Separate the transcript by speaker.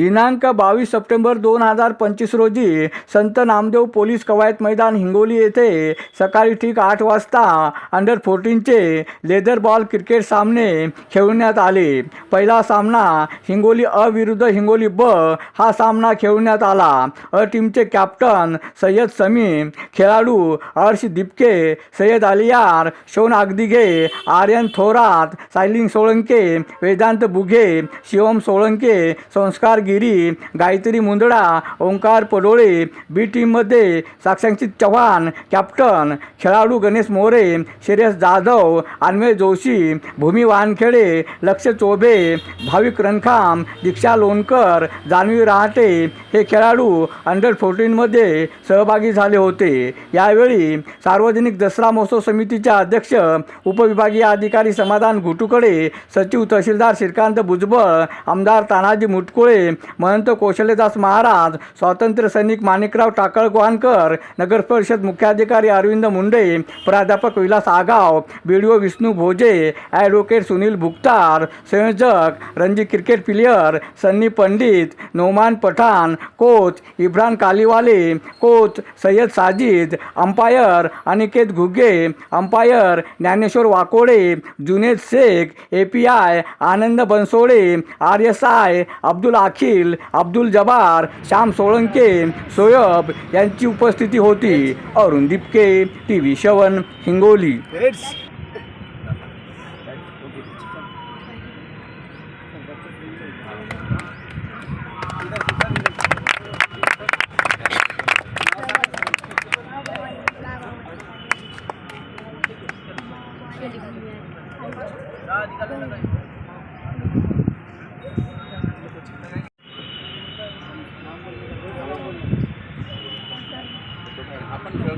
Speaker 1: दिनांक बावीस सप्टेंबर दोन हजार पंचवीस रोजी संत नामदेव पोलीस कवायत मैदान हिंगोली येथे सकाळी ठीक आठ वाजता अंडर फोर्टीनचे लेदर बॉल क्रिकेट सामने खेळवण्यात आले. पहिला सामना हिंगोली अ विरुद्ध हिंगोली ब हा सामना खेळवण्यात आला. अ टीमचे कॅप्टन सय्यद समीम खेळाडू हर्ष दिपके सय्यद अलियार शोन आगदिगे आर्यन थोरात सायलिंग सोळंके वेदांत बुघे शिवम सोळंके संस्कार गिरी गायत्री मुंदडा ओंकार पडोळे बी टीममध्ये साक्षांकित चव्हाण कॅप्टन खेळाडू गणेश मोरे श्रेयस जाधव अन्वय जोशी भूमी वानखेडे लक्ष चोबे भाविक रणखाम दीक्षा लोणकर जान्हवी रहाटे हे खेळाडू अंडर फोर्टीनमध्ये सहभागी झाले होते. यावेळी सार्वजनिक दसरा महोत्सव समितीच्या अध्यक्ष उपविभागीय अधिकारी समाधान घुटुकडे सचिव तहसीलदार श्रीकांत भुजबळ आमदार तानाजी मुटकुळे महंत कौशल्यदास महाराज स्वातंत्र्य सैनिक माणिकराव टाकळगोहाणकर नगर परिषद मुख्याधिकारी अरविंद मुंडे प्राध्यापक Vilas Agav B D O Vishnu Bhoje advocate Sunil Bhuktar संयोजक Ranji cricket player Sunny Pandit Noman Pathan coach Ibran Kaliwale coach Sayyad Sajid umpire Aniket Ghuge umpire Dnyaneshwar Wakode Junaid Shaikh A P I Anand Bansode R S I Abdul Akhil Abdul Jabbar Shyam Solanke Soyab यांची उपस्थिती होती. Arun Dipke T V शवन हिंगोली.
Speaker 2: अपन खेल